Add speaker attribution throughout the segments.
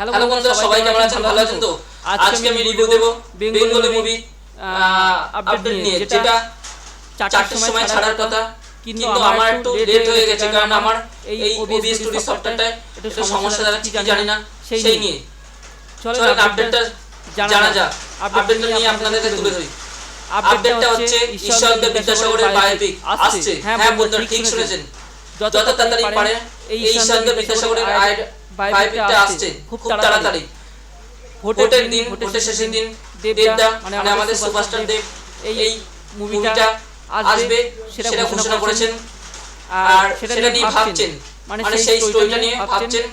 Speaker 1: Hello বন্ধুরা সবাই কেমন আছেন? ভালো আছেন? তো? আজকে আমি রিভিউ দেব বেঙ্গলি মুভি আপডেট নিয়ে যেটা চারটের সময় ছাড়ার কথা কিন্তু আমার একটু লেট হয়ে গেছে কারণ আমার এই ওবিএস স্টুডিও সফটওয়্যারটায় একটু সমস্যা দেখা কি জানি না সেই নিয়ে। চলেন আপডেটটা জানা যাক। আপডেটটা নিয়ে আপনাদের কাছে তুলে ধরি। আপডেটটা হচ্ছে ঈশ্বরদেব বিদ্যাসাগরের বায়োপিক আসছে। হ্যাঁ বন্ধুরা ঠিক শুনেছেন। যত তাড়াতাড়ি পারে এই ঈশ্বরদেব বিদ্যাসাগরের বায়োপিকটা আসছে। খুব তাড়াতাড়ি। ভোটের দিন ভোটের শেষের দিন। দেবদা মানে আমাদের সুপারস্টার দেব এই মুভিটা আসবে সেটা ঘোষণা করেছেন। আর সেটা নিয়ে ভাবছেন। মানে সেই স্টোরিটা নিয়ে ভাবছেন।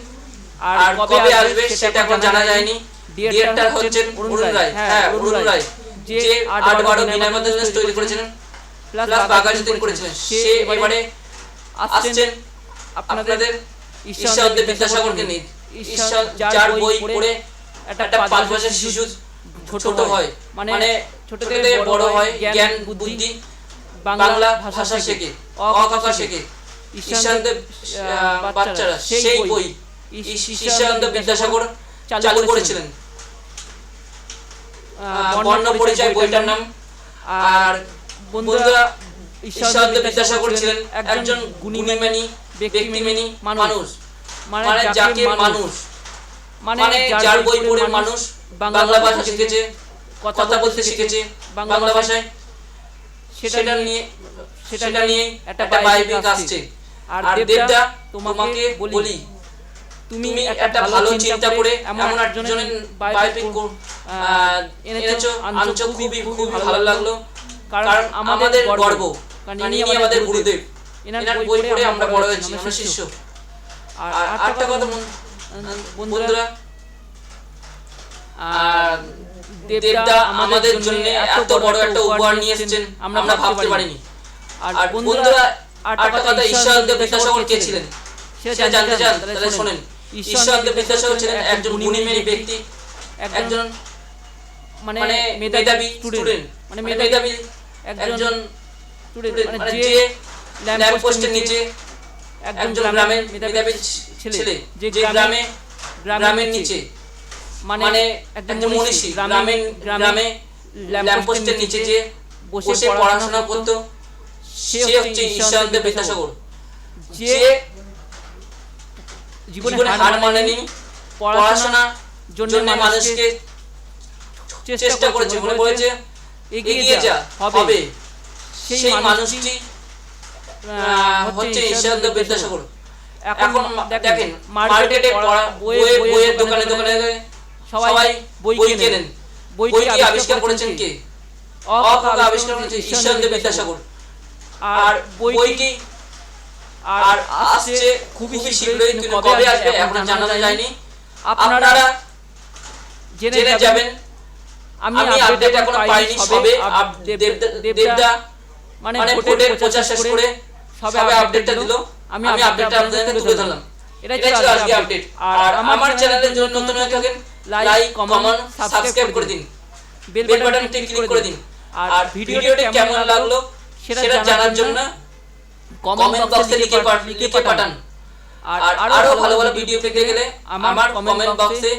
Speaker 1: আর কবে আসবে সেটা এখন জানা যায়নি। ডিরেক্টর হচ্ছেন অরুণ রায়। হ্যাঁ অরুণ রায়। যে আট বারো মধ্যে তৈরি করেছিলেন প্লাস বাগাজ তিনি করেছিলেন। সে এবারে আসছেন আপনাদের ঈশ্বরদেব বিদ্যাসাগরকে নিয়ে ঈশ্বর যার বই পড়ে একটা পাঁচ বছরের শিশু ছোট হয়। মানে ছোট থেকে বড় হয় জ্ঞান বুদ্ধি বাংলা ভাষা শেখে। অকাকা শেখে। ঈশ্বরদেব বাচ্চারা সেই বই। ঈশ্বরদেব বিদ্যাসাগর চালু করেছিলেন। বর্ণ পরিচয় বইটার নাম। আর বন্ধুরা ঈশ্বরদেব বিদ্যাসাগর ছিলেন একজন গুণীমানী। ব্যক্তিমানী মানুষ। মানে যাকে মানুষ। মানে যার বই পড়ে মানুষ বাংলা ভাষা শিখেছে কথা বলতে শিখেছে বাংলা ভাষায়। সেটা নিয়ে সেটা নিয়ে একটা বায়োপিক আসছে। আর দেবদা তোমাকে বলি। তুমি একটা ভালো চিন্তা করে এমন একজনের এনেছো আনছো খুবই খুবই ভালো লাগল। কারণ আমাদের গর্ব। কারণ আমাদের গুরুদেব। এনার বই পড়ে আমরা বড় হয়েছি আমরা শিষ্য। আর আরেকটা কথা বন্ধুরা। আর দেবদা আমাদের জন্য এত বড় একটা উপহার নিয়ে এসেছেন আমরা ভাবতে পারিনি। আর বন্ধুরা আরেকটা কথা ঈশ্বরদেব বিদ্যাসাগর কে ছিলেন। সেটা জানতে চান তাহলে শোনেন। ঈশ্বরদেব বিদ্যাসাগর ছিলেন একজন গুণীমানী ব্যক্তি একজন মানে মেধাবী স্টুডেন্ট মানে মেধাবী একজন স্টুডেন্ট মানে যে ল্যাম্প পোস্টের নিচে একজন গ্রামের মেধাবী ছেলে যে গ্রামে গ্রামের নিচে। মানে একজন মনীষী গ্রামে ল্যাম্প পোস্টের নিচে যে বসে পড়াশোনা করতো সে হচ্ছে ঈশ্বরদেব বিদ্যাসাগর যে জীবনে হার মানেনি পড়াশোনা জন্য মানুষকে চেষ্টা করেছে মনে করেছে এগিয়ে যা হবে। সেই মানুষটি হচ্ছে ঈশ্বরদেব বিদ্যাসাগর এখন দেখেন মার্কেটে পড়া বইয়ে বইয়ের দোকানে দোকানে সবাই বই কেনেন। বইটি আবিষ্কার করেছেন কে? অকাকা আবিষ্কার করেছেন ঈশ্বরদেব বিদ্যাসাগর আর বইটি আর আসছে খুবই শীঘ্রই কিন্তু কবে আসবে এখন জানা যায়নি। আপনারা জেনে যাবেন। আমি আপডেট এখনও পাইনি সবে। দেবদা মানে ভোটের প্রচার শেষ করে সবে আপডেটটা দিল। আমি আপডেটটা আপনাদের তুলে ধরলাম। এটাই ছিল আজকে আপডেট আর আমার চ্যানেলের জন্য নতুন হয়ে থাকেন লাইক কমেন্ট সাবস্ক্রাইব করে দিন। বেল বাটনটি ক্লিক করে দিন। আর ভিডিওটি কেমন লাগল সেটা জানার জন্য কমেন্ট বক্সে লিখে লিখে পাঠান আর আরও ভালো ভালো ভিডিও পেতে গেলে আমার কমেন্ট বক্সে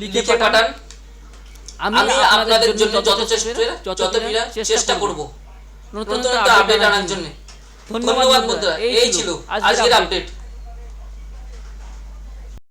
Speaker 1: লিখে পাঠান। আমি আপনাদের জন্য যত চেষ্টা যত চেষ্টা করব নতুন আপডেট আনার জন্য। ধন্যবাদ বন্ধুরা। এই ছিল আজকের আপডেট